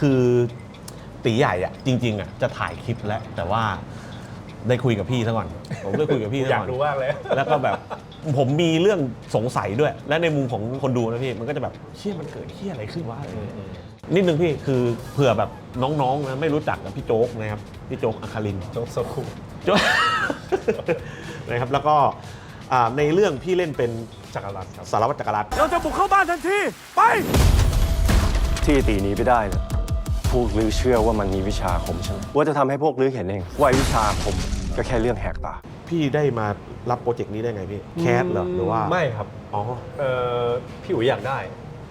คือตีใหญ่อะจริง ๆอะจะถ่ายคลิปแล้วแต่ว่าได้คุยกับพี่ซะก่อน ผมได้คุยกับพี่ซะอยาก่กอน รู้มากเลย แล้วก็แบบผมมีเรื่องสงสัยด้วย และในมุมของคนดูนะพี่มันก็จะแบบเชี่ยมันเกิดเชี่ยอะไรขึ้นวะอะไรอย่างเงี้ยนิดนึงพี่คือเผื่อแบบน้องๆนะไม่รู้จักกับพี่โจ๊กนะครับพี่โจ๊กอัคารินทร์ โจ๊กโซคูโจ๊ก นะครับแล้วก็อ่าในเรื่องพี่เล่นเป็นจักรรัตครับสารวัตรจักรรัตน์เราจะบุกเข้าบ้านทันที ไป ที่ตีหนี้ไปได้เนี่ย พวกลือเชื่อว่ามันมีวิชาอาคมใช่ไหมว่าจะทำให้พวกลือเห็นเองว่าไอ้วิชาอาคมก็แค่เรื่องแหกตา พี่ได้มารับโปรเจกต์นี้ได้ไงพี่ แคสเหรอหรือว่าไม่ครับอ๋อเอ่อพี่อุ๋ยอยากได้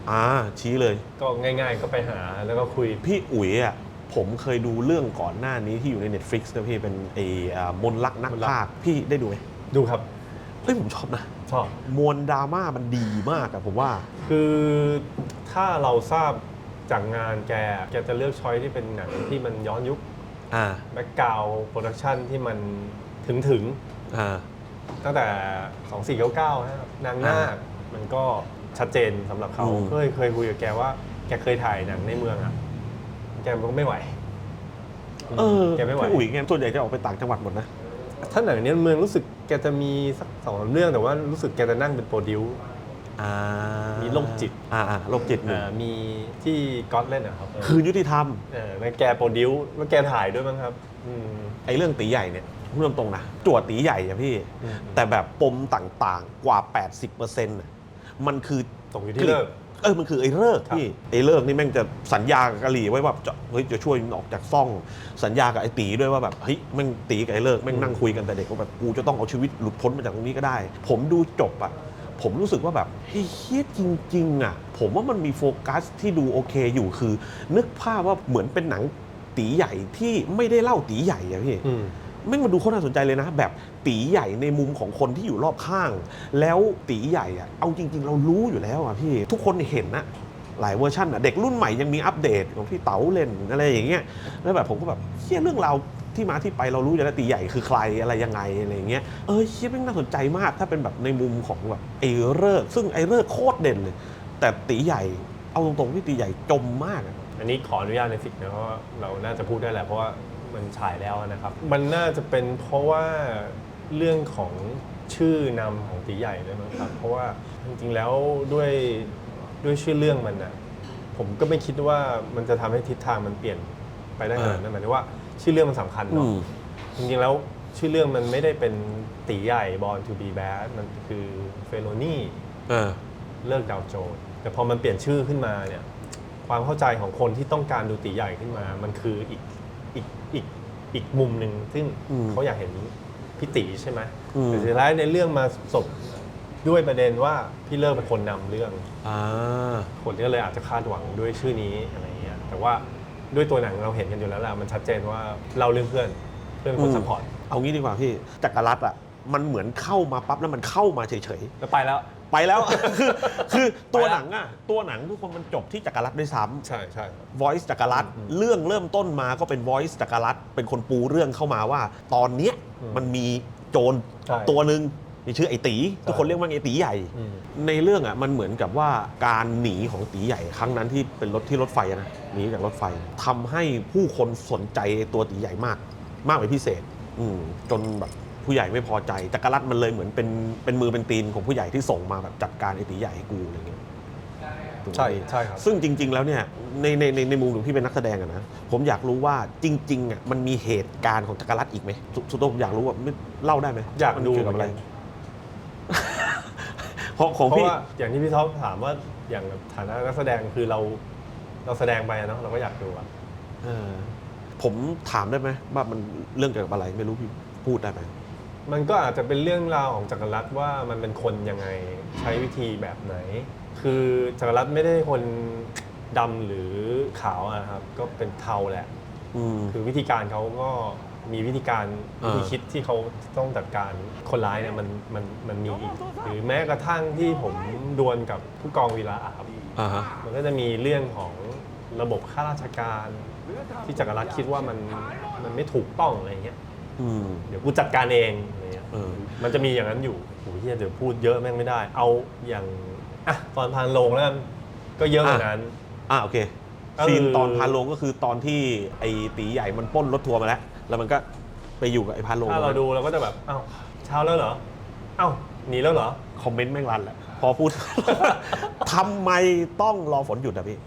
อ่าชี้เลย ก็ง่าย ๆ ก็ไปหาแล้วก็คุย พี่อุ๋ยอะผมเคยดูเรื่องก่อนหน้านี้ที่อยู่ใน Netflix นะพี่เป็นไอ้อ่ามนต์รักนักมนต์รักพากย์พี่ได้ดูไหมดูครับเฮ้ยผมชอบนะ ชอบ มวลดราม่ามันดีมากอะผมว่า คือถ้าเราทราบ จากงานแก แกจะเลือกช้อยที่เป็นหนังที่มันย้อนยุคอ่าแบ็กกราวโปรดักชันที่มันถึงถึงอ่า ๆตั้งแต่ 2499นะครับนางนาคมันก็ชัดเจนสำหรับเขา อืม เคยเคยคุยกับแกว่า แกเคยถ่ายหนังในเมืองอะ แกมันก็ไม่ไหวเออแกไม่ไหว พี่อุ๋ยแกส่วนใหญ่จะออกไปต่างจังหวัดหมดนะ ถ้าหนังเนี้ยเมืองรู้สึกแกจะมีสักสองสามเรื่องแต่ว่ารู้สึกแกจะนั่งเป็นโปรดิวซ์ อ่ามีมีโรคจิต อ่าอ่าโรคจิตหนึ่งอ่ามีที่ก๊อตเล่นนะครับคือยุติธรรมเออแล้วแกโปรดิวซ์แล้วแกถ่ายด้วยมั้งครับอืม ไอ้เรื่องตีใหญ่เนี่ยพูดตรงๆนะจวดตีใหญ่อะพี่ อืม แต่แบบปมต่างๆกว่า 80%น่ะมันคือ ตกอยู่ที่เลิก เออ มันคือไอ้เลิกครับ พี่ ไอ้เลิกนี่แม่งจะสัญญากับกะหรี่ไว้ว่าจะเฮ้ยจะช่วยมันออกจากซ่อง สัญญากับไอ้ตีด้วยว่าแบบเฮ้ยแม่งตีกับไอ้เลิกแม่งนั่งคุยกันแต่เด็กว่าแบบกูจะต้องเอาชีวิตหลุดพ้นมาจากตรงนี้ก็ได้ ผมดูจบอะ ผมรู้สึกว่าแบบเฮ้ยเฮี้ยจริง ๆอะผมว่ามันมีโฟกัสที่ดูโอเคอยู่คือ นึกภาพว่าเหมือนเป็นหนังตีใหญ่ที่ไม่ได้เล่าตีใหญ่อะพี่อืมแม่งมาดูโคตรน่าสนใจเลยนะ แบบตีใหญ่ในมุมของคนที่อยู่รอบข้าง แล้วตีใหญ่อะเอาจริง ๆ เรารู้อยู่แล้วอะพี่ทุกคนเห็นนะหลายเวอร์ชันอะเด็กรุ่นใหม่ยังมีอัปเดตของพี่เต๋าเล่นอะไรอย่างเงี้ยแล้วแบบผมก็แบบเชี่ยเรื่องราว ที่มาที่ไปเรารู้อยู่แล้วตีใหญ่คือใครอะไรยังไงอะไรอย่างเงี้ยเออเชี่ยแม่งน่าสนใจมาก ถ้าเป็นแบบในมุมของแบบไอ้เลิกซึ่งไอ้เลิกโคตรเด่นเลย แต่ตีใหญ่เอาตรงๆพี่ตีใหญ่จมมากอะ อันนี้ขออนุญาตในสิกนะเพราะว่าเราน่าจะพูดได้แหละเพราะว่ามันฉายแล้วนะครับ มันน่าจะเป็นเพราะว่าเรื่องของชื่อนำของตีใหญ่เลยมั้งครับ เพราะว่าจริงๆแล้วด้วยด้วยชื่อเรื่องมันนะผมก็ไม่คิดว่ามันจะทำให้ทิศทางมันเปลี่ยนไปได้ขนาดนั้นหมายถึงว่า ชื่อเรื่องมันสำคัญอืเนาะมจริงๆแล้วชื่อเรื่องมันไม่ได้เป็นตีใหญ่ Born to be bad มันคือเฟโลนี่เออ เลิกดาวโจนส์แต่พอมันเปลี่ยนชื่อขึ้นมาเนี่ย ความเข้าใจของคนที่ต้องการดูตีใหญ่ขึ้นมา มันคืออีกอีกอีกอีกมุมหนึ่งซึ่งอืมเขาอยากเห็นพี่ตีใช่ไหมอืม แต่สุดท้ายในเรื่องมาจบด้วยประเด็นว่าพี่เลิกเป็นคนนำเรื่อง อ่า คนก็เลยอาจจะคาดหวังด้วยชื่อนี้อะไรเงี้ยแต่ว่า ด้วยตัวหนังเราเห็นกันอยู่แล้วแหละมันชัดเจนว่าเราเรื่องเพื่อนเพื่อนคนอืมสปอร์ตเอางี้ดีกว่าพี่จักรรัตน์อะมันเหมือนเข้ามาปั๊บแล้วมันเข้ามาเฉยแล้วไปแล้ว ๆ ไปแล้ว คือคือตัวไปแล้วหนังอะตัวหนังทุกคนมันจบที่จักรรัตน์ด้วยซ้ใช่ใช่ำ voice จักรรัตน์เรื่องเริ่มต้นมาก็เป็น voice จักรรัตน์เป็นคนปูเรื่องเข้ามาว่า ตอนเนี้ยอืมมันมีโจรใช่ตัวหนึ่ง มีชื่อไอ้ตีทุกคนเรียกว่าไอ้ตีใหญ่อืมในเรื่องอะมันเหมือนกับว่าการหนีของตีใหญ่ครั้งนั้นที่เป็นรถที่รถไฟอะนะหนีจากรถไฟทำให้ผู้คนสนใจตัวตีใหญ่มาก มากเป็นพิเศษ อืมจนแบบผู้ใหญ่ไม่พอใจจักรรัตน์มันเลยเหมือนเป็นเป็นมือเป็นตีนของผู้ใหญ่ที่ส่งมาแบบจัดการไอ้ตีใหญ่ให้กูอะไรเงี้ยถูกไหมใช่ใช่ครับซึ่งจริง ๆ แล้วเนี่ยในในในในมุมของพี่เป็นนักแสดงอะนะผมอยากรู้ว่าจริงๆอะมันมีเหตุการณ์ของจักรรัตน์อีกไหมสุสุดโต่งผมอยากรู้ว่าไม่เล่าได้ไหมอยากมันดูเกี่ยวกับอะไรเหมือนกัน ของของเพราะพี่ ว่าอย่างที่พี่ท็อปถามว่าอย่างฐานะนักแสดงคือเราเราแสดงไปอะเนาะเราก็อยากดูอะเออผมถามได้ไหมว่ามันเรื่องเกี่ยวกับอะไรไม่รู้พี่พูดได้ไหมมันก็อาจจะเป็นเรื่องราวของจักรรัตว่ามันเป็นคนยังไงใช้วิธีแบบไหน คือจักรรัตไม่ได้คนดำหรือขาวอะครับ ก็เป็นเทาแหละ อืม คือวิธีการเขาก็ มีวิธีการอ่าวิธีคิดที่เขาต้องจัดการคนร้ายเนี่ยมันมันมันมีอีก หรือแม้กระทั่งที่ผมดวลกับผู้กองวีระอะครับอ่าฮะ มันก็จะมีเรื่องของระบบข้าราชการ ที่จักรรัฐคิดว่ามันมันไม่ถูกต้องอะไรเงี้ยอืม เดี๋ยวกูจัดการเองอะไรเงี้ยเออ มันจะมีอย่างนั้นอยู่โอ้ยเหี้ยเดี๋ยวพูดเยอะแม่งไม่ได้ เอาอย่างอะตอนพานโลงแล้วกันก็เยอะกว่านั้น อ่าโอเคซีนตอนพาโลงก็คือตอนที่ไอ้ตีใหญ่มันปล้นรถทัวร์มาแล้ว แล้วมันก็ไปอยู่กับไอ้พาโลงถ้าเราดูเราก็จะแบบเอ้าเช้าแล้วเหรอเอ้าหนีแล้วเหรอคอมเมนต์แม่งรันแหละพอพูด ทำไมต้องรอฝนหยุดอะพี่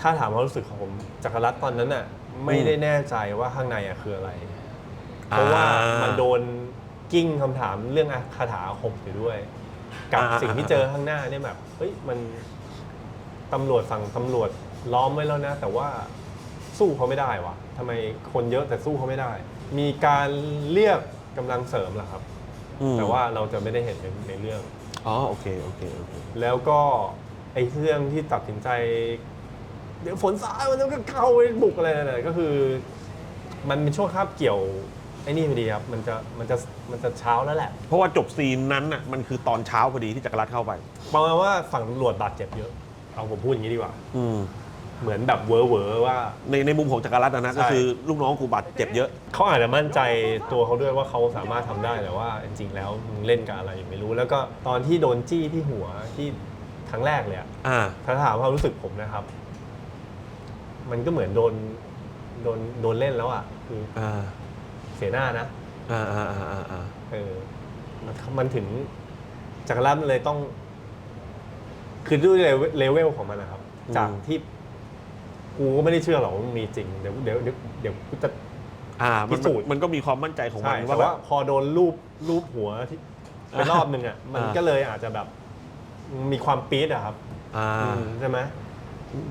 ถ้าถามความรู้สึกของผมจักรรัตตอนนั้นน่ะไม่ได้แน่ใจว่าข้างในอะคืออะไร เพราะว่าอ่ามัมันโดนกิ้งคำถามเรื่องคาถาอาคมอยู่ด้วย กับอ่าสิ่งที่เจอข้างหน้าเนี่ยแบบเฮ้ยมันตำรวจฝั่งตำรวจล้อมไว้แล้วนะ แต่ว่าสู้เขาไม่ได้วะ ทำไมคนเยอะแต่สู้เขาไม่ได้ มีการเรียกกำลังเสริมเหรอครับ อืมแต่ว่าเราจะไม่ได้เห็นในในเรื่อง อ๋อโอเคโอเคโอเค แล้วก็ไอ้เรื่องที่ตัดสินใจ เดี๋ยวฝนสายมันก็เข้าไปบุกอะไรนั่นนะก็คือ มันเป็นช่วงคาบเกี่ยวไอ้นี่พอดีครับ มันจะมันจะมันจะเช้าแล้วแหละเพราะว่าจบซีนนั้นน่ะมันคือตอนเช้าพอดีที่จักรรัฐเข้าไป ประมาณว่าฝั่งตำรวจบาดเจ็บเยอะ เอาผมพูดอย่างนี้ดีกว่า อืม เหมือนแบบเวอร์เวอร์ว่า ในในมุมของจักรรัฐนะนะใช่ก็คือลูกน้องกูบาดเจ็บเยอะ เขาอาจจะมั่นใจตัวเขาด้วยว่าเขาสามารถทำได้แต่ว่าจริงๆแล้วมึงเล่นกับอะไรไม่รู้ แล้วก็ตอนที่โดนจี้ที่หัวที่ครั้งแรกเลยอะอ่า ถ้าถามความรู้สึกผมนะครับ มันก็เหมือนโดนโดนโดนเล่นแล้วอะคืออ่า เสียหน้านะอ่าอ่าอ่าอ่าอ่าเออมันมันถึงจักรรัตน์มันเลยต้อง คือด้วยเลเวเลเวลของมันนะครับ จากที่ กูก็ไม่ได้เชื่อหรอกว่ามันมีจริง เดี๋ยวเดี๋ยวเดี๋ยวเดี๋ยวกูจะ อ่ามันพิสูจน์ มันก็มีความมั่นใจของมัใช่นแต่ว่าแบว่าบ พอโดนรูปรูปหัวที่ไปรอบนึงอะ มันอ่า ก็เลยอาจจะแบบมีความปี๊ดอะครับอ่า อืมใช่ไหม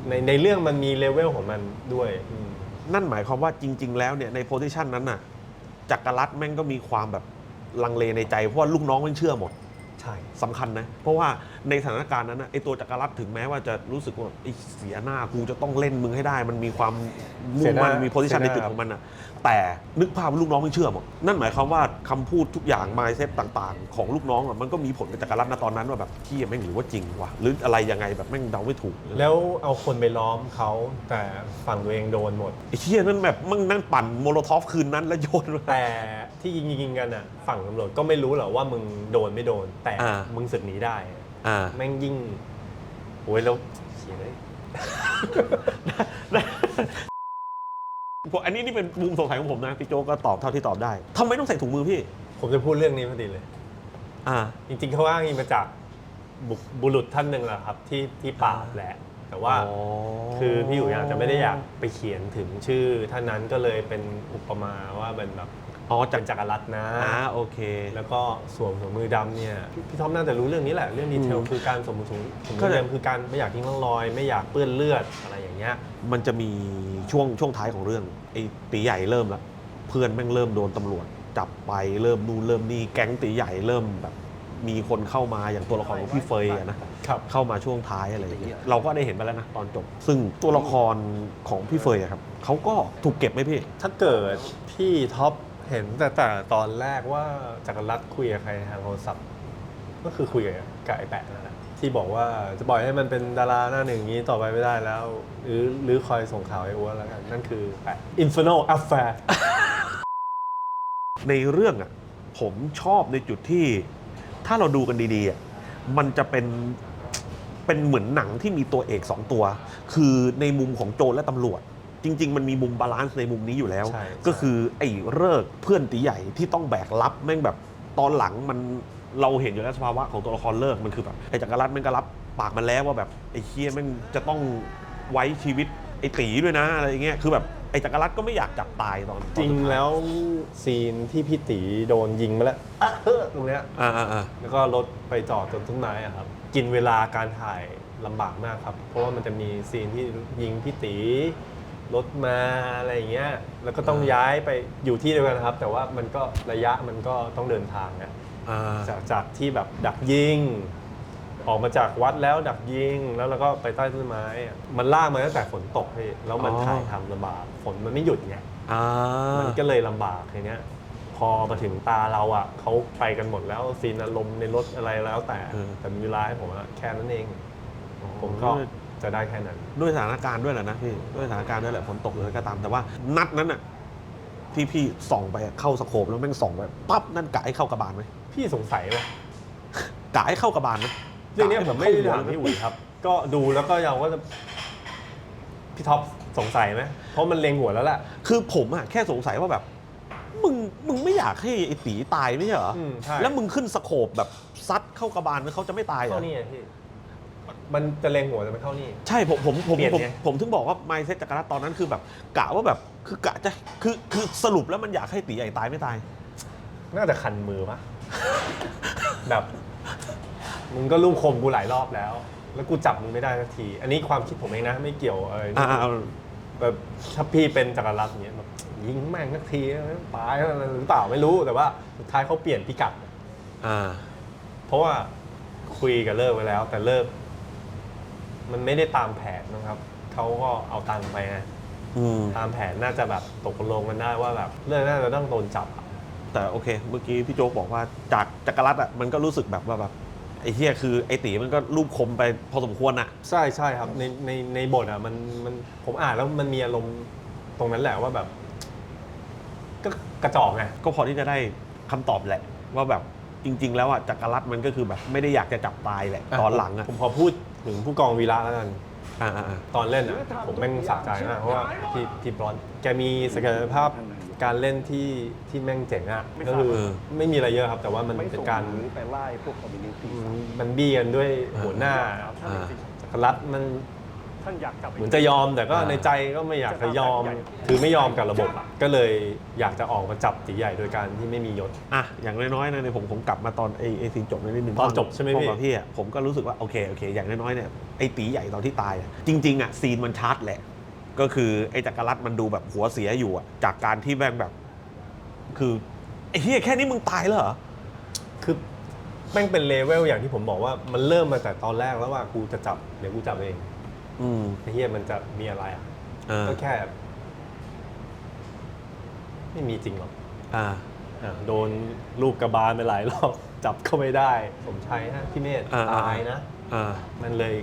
ในในเรื่องมันมีเลเวลของมันด้วยอืมนั่นหมายความว่าจริง ๆ แล้วเนี่ยในโพซิชันนั้นน่ะจักรรัฐแม่งก็มีความแบบลังเลในใจเพราะว่าลูกน้องแม่งเชื่อหมดใช่สำคัญนะ เพราะว่าในสถานการณ์นั้นนะไอตัวจักรรัฐถึงแม้ว่าจะรู้สึกว่าไอ้เสียหน้ากูจะต้องเล่นมึงให้ได้ มันมีความมุ่งมั่นมีโพซิชันในจุดของมันอะแต่นึกภาพว่าลูกน้องไม่เชื่อหมดนั่นหมายความว่าคำพูดทุกอย่างมายเซตต่างๆ ของลูกน้องอะมันก็มีผลกับจักรรัฐนะตอนนั้นว่าแบบที่แม่งหรือว่าจริงวะหรืออะไรยังไงแบบแม่งเดาไม่ถูก แล้วเอาคนไปล้อมเขาแต่ฝั่งตัวเองโดนหมดไอ้เชี่ยนั่นแบบมึงนั่นปั่นโมโลทอฟคืนนั้นแล้วโยนมาแต่ที่ยิงยิงๆกันอะฝั่งตำรวจก็ไม่รู้หรอกว่ามึงโดนไม่โดนแต่อ่ามึงสึกหนีได้อ่า แม่งยิ่งโอ้ยแล้วเสียเลย ผมอันนี้นี่เป็นมุมสงสัยของผมนะพี่โจก็ตอบเท่าที่ตอบได้ทำไมต้องใส่ถุงมือพี่ ผมจะพูดเรื่องนี้พอดีเลย อ่า จริงๆเขาอ้างอิงมาจากบุคบุรุษท่านหนึ่งแหละครับ ที่ที่ปราบแหละ แต่ว่าอ๋อ คือพี่อยู่อยากจะไม่ได้อยากไปเขียนถึงชื่อท่านนั้นก็เลยเป็นอุปมาว่าเป็นแบบ อ๋อจาเป็กนจักรรัตน์นะอ่าโอเค แล้วก็สวมถุงมือดำเนี่ยพี่พี่ท็อปน่าจะรู้เรื่องนี้แหละเรื่องดีเทลอืมคือการสวมถุงถุงมืเข้าอใจดำคือการไม่อยากทิ้งร่องรอย ไม่อยากเปื้อนเลือดอะไรอย่างเงี้ยมันจะมีช่วงช่วงท้ายของเรื่องไอ้ตีใหญ่เริ่มแล้วเพื่อนแม่งเริ่มโดนตำรวจจับไปเริ่มนู่นเริ่มนี่แก๊งตีใหญ่เริ่มแบบ มีคนเข้ามาอย่างตัวละครของพี่เฟยอะนะ ครับ เข้ามาช่วงท้ายอะไรอย่างเงี้ยเราก็ได้เห็นไปแล้วนะตอนจบ ซึ่งตัวละครของพี่เฟยอะครับเขาก็ถูกเก็บไหมพี่ ถ้าเกิดพี่ท็อป เห็นแต่แต่ตอนแรกว่าจักรรัตน์คุยกับใครทางโทรศัพท์ ก็คือคุยกับไอ้แปะนั่นแหละที่บอกว่าจะปล่อยให้มันเป็นดาราหน้าหนึ่งอย่างนี้ต่อไปไม่ได้แล้ว หรือหรือคอยส่งข่าวให้อ้วนแล้วกัน นั่นคือแปะ Infernal Affair ในเรื่องอะผมชอบในจุดที่ ถ้าเราดูกันดีๆอะมันจะเป็นเป็นเหมือนหนังที่มีตัวเอกสองตัว คือในมุมของโจรและตำรวจ จริง ๆ มันมีมุมบาลานซ์ในมุมนี้อยู่แล้ว ใช่ก็คือไอ้เลิกษ์เพื่อนตีใหญ่ที่ต้องแบกรับแม่งแบบตอนหลังมันเราเห็นอยู่แล้วสภาวะของตัวละครเลิกษ์มันคือแบบไอ้จักรรัตน์แม่งก็รับปากมันแล้วว่าแบบไอ้เคียแม่งจะต้องไว้ชีวิตไอ้ตีด้วยนะอะไรอย่างเงี้ยคือแบบไอ้จักรรัตน์ก็ไม่อยากจับตายตอนตอนจริงสุดท้ายแล้วซีนที่พี่ตีโดนยิงมาแล้วอะเออตรงเนี้ยอ่าอ่าอ่าแล้วก็รถไปจอดจนต้นไม้อะครับ กินเวลาการถ่ายลำบากมากครับ เพราะว่ามันจะมีซีนที่ยิงพี่ตี รถมาอะไรอย่างเงี้ยแล้วก็ต้องย้ายไปอยู่ที่เดียวกันครับ แต่ว่ามันก็ระยะมันก็ต้องเดินทางนะอ่าจากจากที่แบบดักยิง ออกมาจากวัดแล้วดักยิงแล้วเราก็ไปใต้ต้นไม้อะมันลากมาตั้งแต่ฝนตกพี่แล้วมันถ่ายทำลำบากฝนมันไม่หยุดไง อ่ามันก็เลยลำบากทีเนี้ยพอมาถึงตาเราอะเขาไปกันหมดแล้วซีนอารมณ์ในรถอะไรแล้วแต่ แต่มีเวลาให้ผมอะแค่นั้นเอง ผมก็ จะได้แค่นั้น ด้วยสถานการณ์ด้วยแหละนะพี่ด้วยสถานการณ์ด้วยแหละฝนตกเลยก็ตามแต่ว่านัดนั้นอะที่พี่ส่องไปอะเข้าสโคปแล้วแม่งส่องไปปั๊บนั่นกะให้เข้ากระบาลไหมพี่สงสัยไหมกะให้เข้ากระบาลไหมเรื่องเนี้ยกะให้ผมไม่ได้เข้ถามพี่อุ๋ยครับ ก็ดูแล้วก็ยังว่าจะพี่ท็อปสงสัยไหมเพราะมันเล็งหัวแล้วแหละคือผมอะแค่สงสัยว่าแบบ มึงมึงไม่อยากให้ไอ้ตีตายไม่ใช่เหรออืมใช่ แล้วมึงขึ้นสโคบแบบซัดเข้ากระบาลแล้วเขาจะไม่ตายเหรเข้าอนี่ไงพี่ มันจะเล็งหัวแต่มันเข้านี่ ใช่ผมผมผมเปลี่ยนผมไง ผมถึงบอกว่าไมเซ็ตจักรรัตตอนนั้นคือแบบกะว่าแบบคือกะจะคือคือสรุปแล้วมันอยากให้ตีใหญ่ตายไม่ตาย น่าจะคันมือปะ แบบมึงก็ลูกคมกูหลายรอบแล้ว แล้วกูจับมึงไม่ได้สักที อันนี้ความคิดผมเองนะ ไม่เกี่ยวเอออ่าเอาแบบถ้าพี่เป็นจักรรัตอย่างเงี้ยแบบยิงแม่งสักทีตายอะไรหรือเปล่าไม่รู้แต่ว่าสุดท้ายเขาเปลี่ยนพิกัด อ่า เพราะว่าคุยกับเลิกไว้แล้ว แต่เลิก มันไม่ได้ตามแผนนะครับเขาก็เอาตังค์ไปไงอืมตามแผนน่าจะแบบตกลงกันได้ว่าแบบเลิกน่าจะต้องโดนจับอะแต่โอเค เมื่อกี้พี่โจ๊กบอกว่าจากจักรรัตอะมันก็รู้สึกแบบว่าแบบไอ้เฮียคือไอ้ตีมันก็รูปคมไปพอสมควรอะ ใช่ใช่ครับในในในบทอะมันมันผมอ่านแล้วมันมีอารมณ์ตรงนั้นแหละว่าแบบ ก็กระจอกไง ก็พอที่จะได้คำตอบแหละ ว่าแบบ จริง ๆ แล้วอะจักรรัตมันก็คือแบบไม่ได้อยากจะจับตายแหละตอนหลังอะ ผมขอพูดถึงผู้กองวีระแล้วกัน อ่าอ่าอ่าตอนเล่นอะผมแม่งสะใจมากเพราะว่าพี่พี่บอลแกมีศักยภาพการเล่นที่ที่แม่งเจ๋งอะก็คือไม่มีอะไรเยอะครับ แต่ว่ามันไม่เป็นส่งการหรือไปไล่พวกคอมมิวนิสต์อืมมันบี้กันด้วยหัวหน้าอ่าจักรรัตมัน ท่านอยากจับเหมือนจะยอมแต่ก็อ่าในใจก็ไม่อยากจะยอม คือไม่ยอมกับระบบอะก็เลยอยากจะออกมาจับตีใหญ่โดยการที่ไม่มียศ อะอย่างน้อยๆนะเนี่ยผมผมกลับมาตอนไอ้ไอ้ซีนจบนิดนึงตอนจบใช่ไหมพี่พวกพี่อะผมก็รู้สึกว่าโอเคโอเค อย่างน้อยๆเนี่ยไอ้ตีใหญ่ตอนที่ตายอะจริงๆอะซีนมันชัดแหละ ก็คือไอ้จักรรัตมันดูแบบหัวเสียอยู่อะจากการที่แม่งแบบ คือไอ้เฮียแค่นี้มึงตายแล้วเหรอคือแม่งเป็นเลเวลอย่างที่ผมบอกว่ามันเริ่มมาแต่ตอนแรกแล้วว่ากูจะจับเดี๋ยวกูจับเอง อืมไอ้เฮียมันจะมีอะไรอะอ่าก็แค่ไม่มีจริงหรอกอ่า อะโดนลูกกระบาลไปหลายรอบ จับก็ไม่ได้ สมชัยฮะพี่เมธอ่าอ่า ตายนะ อ่า มันเลย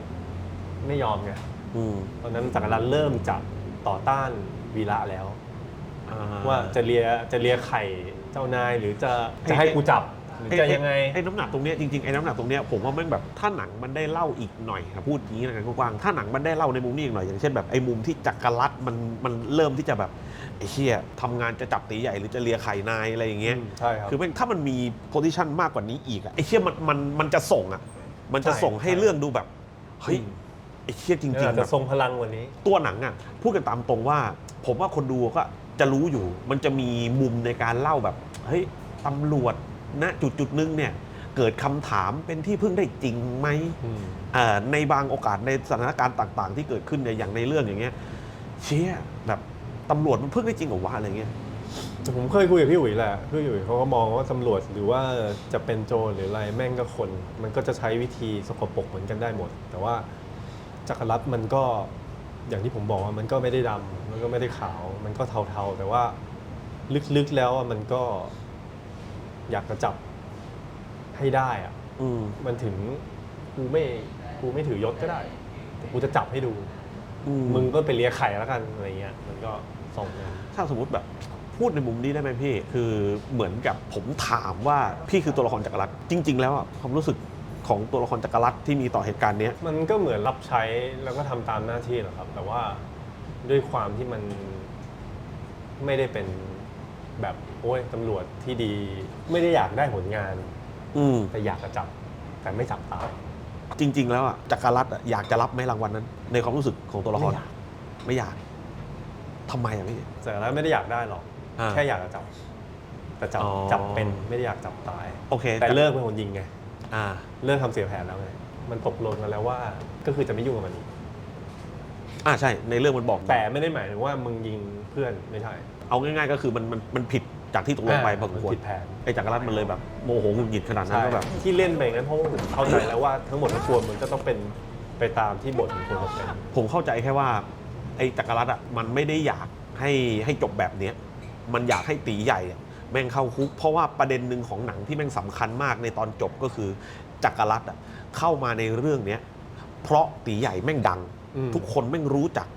ไม่ยอมไงอืมตอนนั้นจักรรันเริ่มจับต่อต้านวีระแล้ว อ่ ว่าจะเลียจะเลียไข่เจ้านายหรือจะไอ้จะให้กูจับ หรือไอ้จะยังไง ไอ้น้ำหนักตรงเนี้ยจริงๆไอ้น้ำหนักตรงเนี้ยผมว่าแม่งแบบถ้าหนังมันได้เล่าอีกหน่อยครับพูดอย่างนี้นะกันกว้างๆถ้าหนังมันได้เล่าในมุมนี้อีกหน่อยอย่างเช่นแบบไอ้มุมที่จักรรัตมันมันเริ่มที่จะแบบไอ้เชี่ยทำงานจะจับตีใหญ่หรือจะเลียไข่นายอะไรอย่างเงี้ยอืมใช่ครับ คือแม่งถ้ามันมีโพซิชันมากกว่านี้อีกอะไอ้เชี่ยมันมันมันจะส่งอะมันจะใช่ส่งให้ใช่ เรื่องดูแบบเฮ้ยอืมไอ้เชี่ยจริงอาจๆแบจะบทรงพลังกว่านี้ ตัวหนังอะพูดกันตามตรงว่า ผมว่าคนดูก็จะรู้อยู่ มันจะมีมุมในการเล่าแบบ เฮ้ยตำรวจ ณจุดจุดๆนึงเนี่ยเกิดคำถามเป็นที่พึ่งได้จริงไหมอืมเอ่อในบางโอกาสในสถานการณ์ต่าง ๆ ที่เกิดขึ้นเนี่ยอย่างในเรื่องอย่างเงี้ยเชี่ยแบบตำรวจมันพึ่งได้จริงเหรอวะอะไรเงี้ยผมเคยคุยกับพี่อุ๋ยแหละพี่อุ๋ยเขาก็มองว่าตำรวจหรือว่าจะเป็นโจรหรืออะไรแม่งก็คน มันก็จะใช้วิธีสกปรกเหมือนกันได้หมด แต่ว่าจักรรัตมันก็อย่างที่ผมบอกว่ามันก็ไม่ได้ดำมันก็ไม่ได้ขาว มันก็เทาๆ แต่ว่าลึกๆแล้วอะมันก็ อยากจะจับให้ได้อะอืมมันถึงกูไม่กูไม่ถือยศก็ได้ แต่กูจะจับให้ดู อืมมึงก็ไปเลียไข่แล้วกันอะไรเงี้ย มันก็ส่งกันถ้าสมมติแบบพูดในมุมนี้ได้ไหมพี่ คือเหมือนกับผมถามว่าพี่คือตัวละครจักรรัตจริง ๆ แล้วอะความรู้สึกของตัวละครจักรรัตที่มีต่อเหตุการณ์เนี้ย มันก็เหมือนรับใช้แล้วก็ทำตามหน้าที่แหละครับ แต่ว่าด้วยความที่มันไม่ได้เป็นแบบ โอ้ยตำรวจที่ดีไม่ได้อยากได้ผลงาน อืมแต่อยากจะจับ แต่ไม่จับตายจริง ๆ แล้วอะจักรรัตอะอยากจะรับไหมรางวัลนั้น ในความรู้สึกของตัวละครไม่อยากไม่อยากทำไมอะพี่ แต่แล้วไม่ได้อยากได้หรอก อ่าแค่อยากจะจับ แต่จับอ๋อ จับเป็นไม่ได้อยากจับตาย โอเคแต่เลิกเป็นคนยิงไง อ่า เลิกทำเสียแผนแล้วไง มันตกลงกันแล้วว่า ก็คือจะไม่ยุ่งกับมันอีก อ่าใช่ในเรื่องมันบอกแต่ไม่ได้หมายถึงว่ามึงยิงเพื่อนไม่ใช่ เอาง่ายๆก็คือมันมันมันผิด จากที่ตกลงไปพอสมควรผิดแผน ไอ้จักรรัตมันเลยแบบโมโหหงุดหงิดขนาดนั้นใช่ก็แบบ ที่เล่นไปอย่างนั้นเพราะว่าผมเข้าใจแล้วว่าทั้งหมดทั้งปวงมันก็ต้องเป็นไปตามที่บทมันควรจะเป็นผมเข้าใจแค่ว่า ไอ้จักรรัตอะมันไม่ได้อยากให้ให้จบแบบเนี้ยมันอยากให้ตีใหญ่อะแม่งเข้าคุก เพราะว่าประเด็นหนึ่งของหนังที่แม่งสำคัญมากในตอนจบก็คือจักรรัตอะเข้ามาในเรื่องเนี้ยเพราะตีใหญ่แม่งดัง อืม ทุกคนแม่งรู้จัก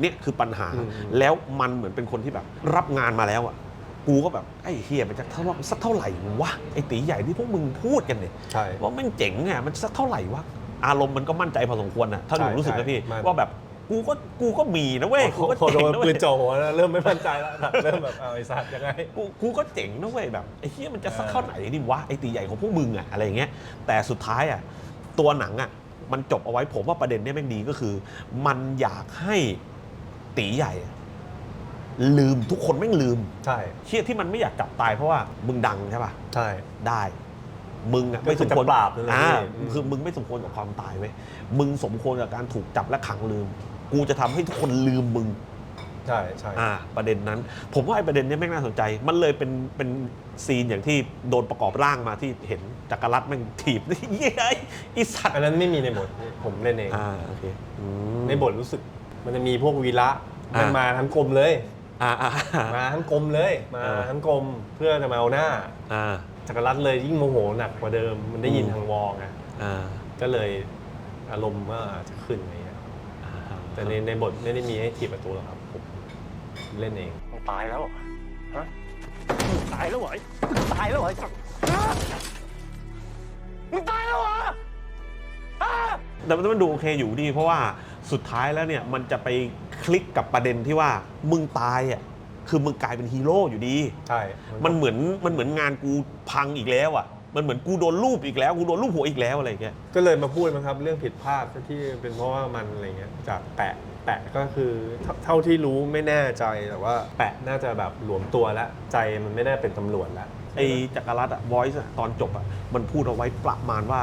เนี่ยคือปัญหา อืม แล้วมันเหมือนเป็นคนที่แบบรับงานมาแล้วอะ กูก็แบบไอ้เฮียมันจะเท่าสักเท่าไหร่วะไอ้ตีใหญ่ที่พวกมึงพูดกันเนี่ยใช่ ว่าแม่งเจ๋งอะมันสักเท่าไหร่วะอารมณ์มันก็มั่นใจพอสมควรนะถ้าหนูใช่รู้สึกนะพี่ใช่มันว่าแบบกูก็กูก็มีนะเว้ยกูก็พอโดเจ๋งนนะปืเว้ยนจ่อหัวแล้วเริ่มไม่มั่นใจแล้วเริ่มแบบเอาไอ้สัตว์ยังไง กูกูก็เจ๋งนะเว้ยแบบไอ้เหี้ยมันจะสักเข้าไหนดิวะไอ้ตีใหญ่ของพวกมึงอะอะไรอย่างเงี้ยแต่สุดท้ายอะตัวหนังอะมันจบเอาไว้ผมว่าประเด็นเนี้ยแม่งดีก็คือ มันอยากให้ตีใหญ่อะ ลืมทุกคนแม่งลืม ใช่เชี่ยที่มันไม่อยากจับตายเพราะว่ามึงดังใช่ป่ะใช่ ได้ มึงอะก็ไม่สมควรจะปราบนั่นแหละอ่าพี่คือมึงไม่สมควรกับความตายเว้ยมึงสมควรกับการถูกจับและขังลืม กูจะทำให้ทุกคนลืมมึง ใช่ใช่อ่าประเด็นนั้น ผมว่าไอ้ประเด็นเนี้แม่งน่าสนใจ มันเลยเป็นเป็นซีนอย่างที่โดนประกอบร่างมาที่เห็นจักรรัตน์แม่งถีบ เย้ยไอีสัตว์อันนั้นไม่มีในบทผมเล่นเอง อ่าโอเคอืม ในบทรู้สึกมันจะมีพวกวีระอ่ามัมันมาทั้งกลมเลย อ่าอ่ามาทั้งกลมเลยมาอ่าทั้งกลมเพื่อจะมาเอาหน้าอ่าจักรรัตน์เลยยิ่งโมโหหนักกว่าเดิมมันได้ยินอืมทางวอลไงอ่าก็เลยอารมณ์ว่าจะขึ้นอะไรเงี้ยแต่ในในบทไม่ได้มีให้ถีบประตูหรอกครับผมเล่นเองมึงตายแล้วเหรอฮะมึงตายแล้วเหรอมึงตายแล้วเหรอไอ้สัตว์ฮะมึงตายแล้วเหรอฮะแต่มันดูโอเคอยู่ดี เพราะว่าสุดท้ายแล้วเนี่ยมันจะไป คลิกกับประเด็นที่ว่ามึงตายอะคือมึงกลายเป็นฮีโร่อยู่ดี ใช่มันเหมือนมันเหมือนงานกูพังอีกแล้วอะ มันเหมือนกูโดนรูปอีกแล้ว กูโดนรูปหัวอีกแล้วอะไรอย่างเงี้ย ก็เลยมาพูดมั้งครับ เรื่องผิดพลาดที่เป็นเพราะว่ามันอะไรเงี้ยจากแปะแปะก็คือเท่าเท่าที่รู้ไม่แน่ใจแต่ว่าแปะน่าจะแบบหลวมตัวแล้วใจมันไม่ได้เป็นตำรวจแล้วไอ้จักรรัตอะ voice อะตอนจบอะมันพูดเอาไว้ประมาณว่า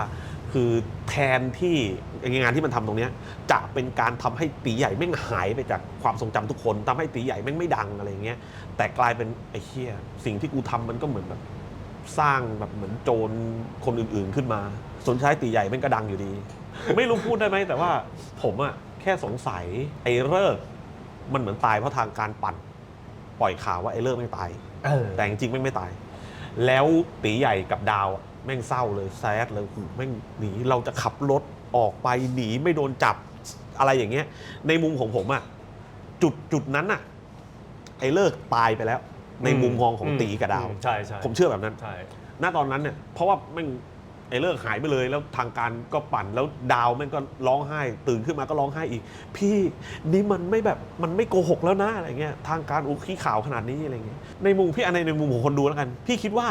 คือแทนที่ งานที่มันทำตรงเนี้ยจะเป็นการทำให้ตีใหญ่แม่งหายไปจากความทรงจำทุกคนทำให้ตีใหญ่แม่งไม่ดังอะไรอย่างเงี้ยแต่กลายเป็นไอ้เหี้ยสิ่งที่กูทำมันก็เหมือนแบบสร้างแบบเหมือนโจรคนอื่นๆขึ้นมาสนใช้ตีใหญ่แม่งก็ดังอยู่ดี ไม่รู้พูดได้ไหมแต่ว่าผมอะแค่สงสัยไอ้เลิกษ์มันเหมือนตายเพราะทางการปั่น ปล่อยข่าวว่าไอ้เลิกษ์ไม่งตายเออแต่จริงๆแม่งไม่ตาย แล้วตีใหญ่กับดาวอะแม่งเศร้าเลยแซดเลยหูแม่งหนีเราจะขับรถ ออกไปหนีไม่โดนจับอะไรอย่างเงี้ย ในมุมของผมอะจุดจุดนั้นอะไอ้เลิกตายไปแล้ว ในมุมมองของตีกับดาว ใช่ใช่ผมเชื่อแบบนั้น ใช่ ณตอนนั้นเนี่ยเพราะว่าแม่งไอ้เลิกหายไปเลย แล้วทางการก็ปั่นแล้วดาวแม่งก็ร้องไห้ ตื่นขึ้นมาก็ร้องไห้อีก พี่นี่มันไม่แบบมันไม่โกหกแล้วนะอะไรเงี้ยทางการอุ้ขี้ข่าวขนาดนี้อะไรเงี้ยในมุมพี่อันในในมุมของคนดูแล้วกัน พี่คิดว่า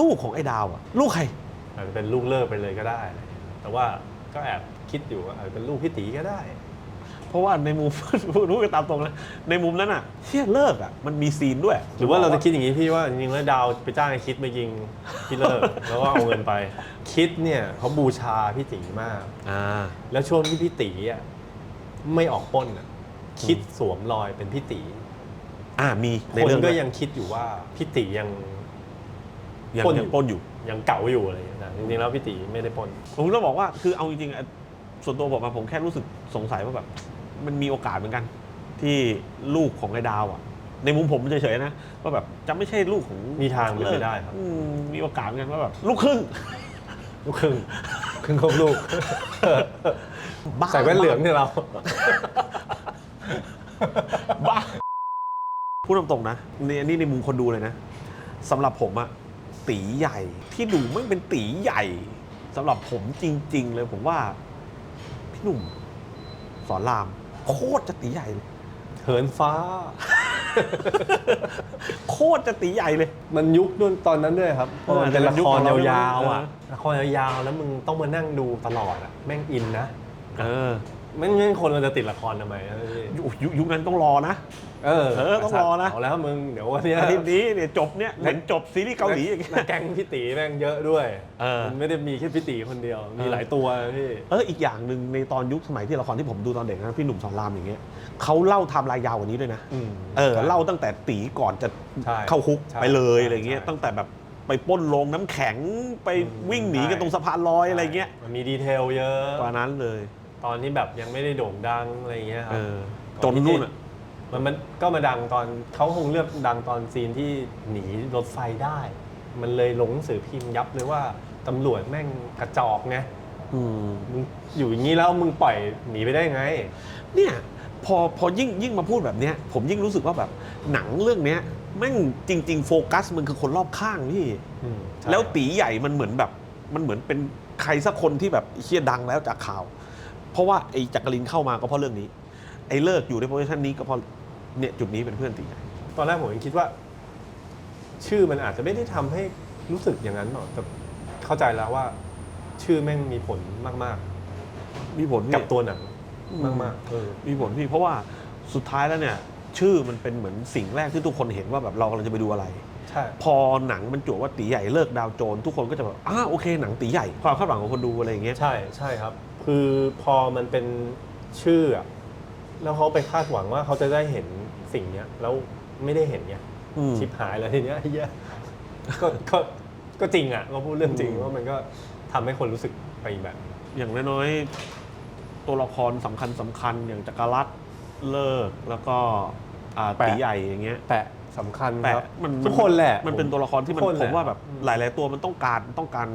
ลูกของไอ้ดาวอะลูกใครอาจจะเป็นลูกเลิกไปเลยก็ได้ แต่ว่า ก็แอบคิดอยู่ว่าอาจจะเป็นลูกพี่ตีก็ได้ เพราะว่าในมุม รู้กันตามตรงนะในมุมนั้นอะเชี่ยเลิกอะมันมีซีนด้วยหรือว่าเราจะคิดอย่างนี้พี่ว่าจริงๆแล้วดาวไปจ้างไอ้คิดมายิงพี่เลิก แล้วก็เอาเงินไป คิดเนี่ยเขาบูชาพี่ตีมาก อ่าแล้วช่วงที่พี่ตีอะไม่ออกปล้นอะคิดสวมรอยเป็นพี่ตีอ่ามีในคนเรื่องก็ด้วย ยังคิดอยู่ว่าพี่ตียัง ยังปล้นอยู่ ยังปล้นอยู่ยังเก่าอยู่อะไรอย่างเงี้ยนะจริงๆแล้วพี่ตีไม่ได้ปล้น ผมต้องบอกว่าคือเอาจริงๆอะส่วนตัวผมอะผมแค่รู้สึกสงสัยว่าแบบ มันมีโอกาสเหมือนกัน ที่ลูกของไอ้ดาวอะในมุมผมเฉยๆนะว่าแบบจะไม่ใช่ลูกของมีทางเป็นไปได้ครับ อืมมีโอกาสเหมือนกันว่าแบบลูกครึ่งลูกครึ่งครึ่งครบลูก บ้าใส่แว่นเหลืองเนี่ยเรา บ้าพูดตรงๆนะนี่อันนี้ในมุมคนดูเลยนะสำหรับผมอะ ตีใหญ่ ที่ดูไม่งเป็นตีใหญ่สำหรับผมจริง ๆ เลยผมว่า พี่หนุ่มสอนราม โคตรจะตีใหญ่เลยเหินฟ้า โคตรจะตีใหญ่เลย มันยุคนู่นตอนนั้นด้วยครับเพราะมันเป็นละครเออยาวๆอะเออละครยาวๆแล้วมึงต้องมานั่งดูตลอดอะแม่งอินนะเออ ไม่งั้นคนเราจะติดละครทำไมอะพี่ยุคยุคยุคนั้นต้องรอนะ เออเออต้องรอนะ เอาแล้วมึงเดี๋ยววันเนี้ยอาทิตย์นี้เนี่ยจบเนี่ยเหมือนจบซีรีส์เกาหลีอย่างเงี้ยนักแก๊งพี่ตีแม่งเยอะด้วยเออ มันไม่ได้มีแค่พี่ตีคนเดียว มีหลายตัวพี่ เอออีกอย่างหนึ่งในตอนยุคสมัยที่ละครที่ผมดูตอนเด็กนะพี่หนุ่มสอนรามอย่างเงี้ยเขาเล่าไทม์ไลน์ยาวกว่านี้ด้วยนะมเออเล่าตั้งแต่ตีก่อนจะใช่เข้าคุกใช่ไปเลยใช่อะไรเงี้ยใช่ ตั้งแต่แบบไปปล้นโรงน้ำแข็งไปอืมวิ่งหนีกันใช่ตรงสะพานลอยอะไรเงี้ยมันมีดีเทลเยอะกว่านั้นเลย ตอนนี้แบบยังไม่ได้โด่งดังอะไรเงี้ยคเอรับอจนนู่นอะมันมันก็มาดังตอนเขาคงเลือกดังตอนซีนที่หนีรถไฟได้ มันเลยลงหนังสือพิมพ์ยับเลยว่าตำรวจแม่งกระจอกไงอืมมึงอยู่อย่างนี้แล้วมึงปล่อยหนีไปได้ไง เนี่ยพอพอยิ่งยิ่งมาพูดแบบเนี้ย ผมยิ่งรู้สึกว่าแบบหนังเรื่องเนี้ยแม่งจริง ๆ โฟกัสมันคือคนรอบข้างพี่ อืมใช่แล้วตีใหญ่มันเหมือนแบบ มันเหมือนเป็นใครสักคนที่แบบเฮียดังแล้วจากข่าว เพราะว่าไอ้จักรินเข้ามาก็เพราะเรื่องนี้ ไอ้เลิกอยู่ในโพสิชันนี้ก็เพราะเนี่ยจุดนี้เป็นเพื่อนตีใหญ่ตอนแรกผมยังคิดว่า ชื่อมันอาจจะไม่ได้ทำให้รู้สึกอย่างนั้นหรอกแต่เข้าใจแล้วว่า ชื่อแม่งมีผลมากมีผลๆ พี่กับตัวหนังอืมมากๆเออ มีผลพี่เพราะว่าสุดท้ายแล้วเนี่ย ชื่อมันเป็นเหมือนสิ่งแรกที่ทุกคนเห็นว่าแบบเรากำลังจะไปดูอะไร ใช่ พอหนังมันจวว่าตีใหญ่เลิกดาวโจนทุกคนก็จะแบบอ้าโอเคหนังตีใหญ่ความคาดหวังของคนดูอะไรอย่างเงี้ย ใช่ใช่ครับ คือพอมันเป็นชื่ออะแล้วเขาไปคาดหวังว่าเขาจะได้เห็นสิ่งเนี้ยแล้วไม่ได้เห็นเนี่ยอืม ชิบหายแล้วทีเนี้ยไอ้เหี้ยก็ก็ก็จริงอะก็พูดเรื่องจริงอืม ว่ามันก็ทำให้คนรู้สึกไปอีกแบบ อย่างน้อยๆตัวละครสำคัญสำคัญอย่างจักรรัตน์เลิกแล้วก็อ่าแปะ ตีใหญ่อย่างเงี้ยแปะสำคัญแปะครับมันทุกคนแหละ มันเป็นตัวละครที่มันทุกคนแหผละมว่าแบบอืมหลาย ๆ ตัวมันต้องการต้องการ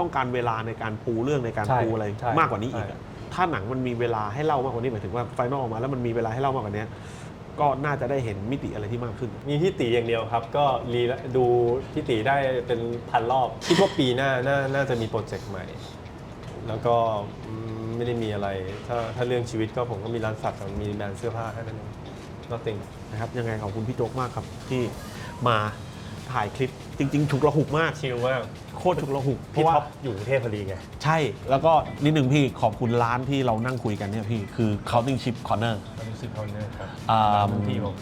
ต้องการเวลาในการปูเรื่องในการใช่ปูอะไรใช่มากกว่านี้อีกใช่อะถ้าหนังมันมีเวลาให้เล่ามากกว่านี้หมายถึงว่าไฟนอลออกมาแล้วมันมีเวลาให้เล่ามากกว่านี้ก็น่าจะได้เห็นมิติอะไรที่มากขึ้น มีพี่ตีอย่างเดียวครับ ก็รีดูพี่ตีได้เป็นพันรอบ คิดว่าปีหน้าน่าน่าจะมีโปรเจกต์ใหม่ แล้วก็อืมไม่ได้มีอะไร ถ้าถ้าเรื่องชีวิตก็ผมก็มีร้านสักกับมีแบรนด์เสื้อผ้าแค่นั้นเอง nothing นะครับยังไงขอบคุณพี่โจ๊กมากครับที่มาถ่ายคลิปจริงๆฉุกระหุกมากชิลมาก โคตรฉุกระหุกเพพี่ราะว่าท็อปอยู่กรุงเทพพอดีไง ใช่แล้วก็นิดนึงพี่ขอบคุณร้านที่เรานั่งคุยกันเนี่ยพี่คือ Counting Chip Corner อันนี้สิบคนเนี่ยครับอ่าร้านพี่ผม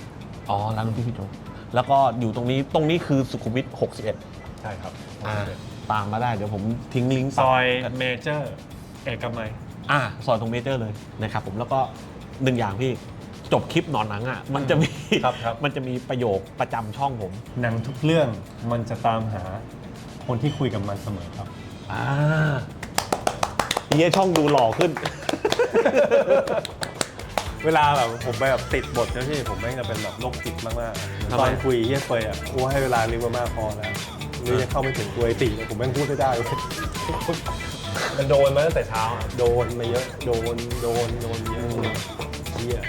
อ๋อร้านของพี่พี่โจ๊กแล้วก็อยู่ตรงนี้ตรงนี้คือสุขุมวิท61ใช่ครับอ่าตามมาได้เดี๋ยวผมทิ้งลิงก์ซอยเมเจอร์ เอกมัย อ่าซอยตรงเมเจอร์เลยนะครับผมแล้วก็หนึ่งอย่างพี่จบคลิปหนอนหนังอะมันจะมีครับครับ มันจะมีประโยคประจำช่องผม หนังทุกเรื่องมันจะตามหา คนที่คุยกับมันเสมอครับ อ่าเฮียช่องดูหล่อขึ้น เวลาแบบผมไปแบบติดบทนะพี่ผมแม่งจะเป็นแบบโรคจิตมากๆทำไม ตอนคุยเฮียเฟยอะกูให้เวลาลิเวอร์มากพอแล้วหรือจะเข้าไม่ถึงตัวไอตีเลยผมแม่งพูดไม่ได้เว้ยมันโดนมาตั้งแต่เช้าอะโดนมาเยอะ โดน โดน โดนเยอะเฮีย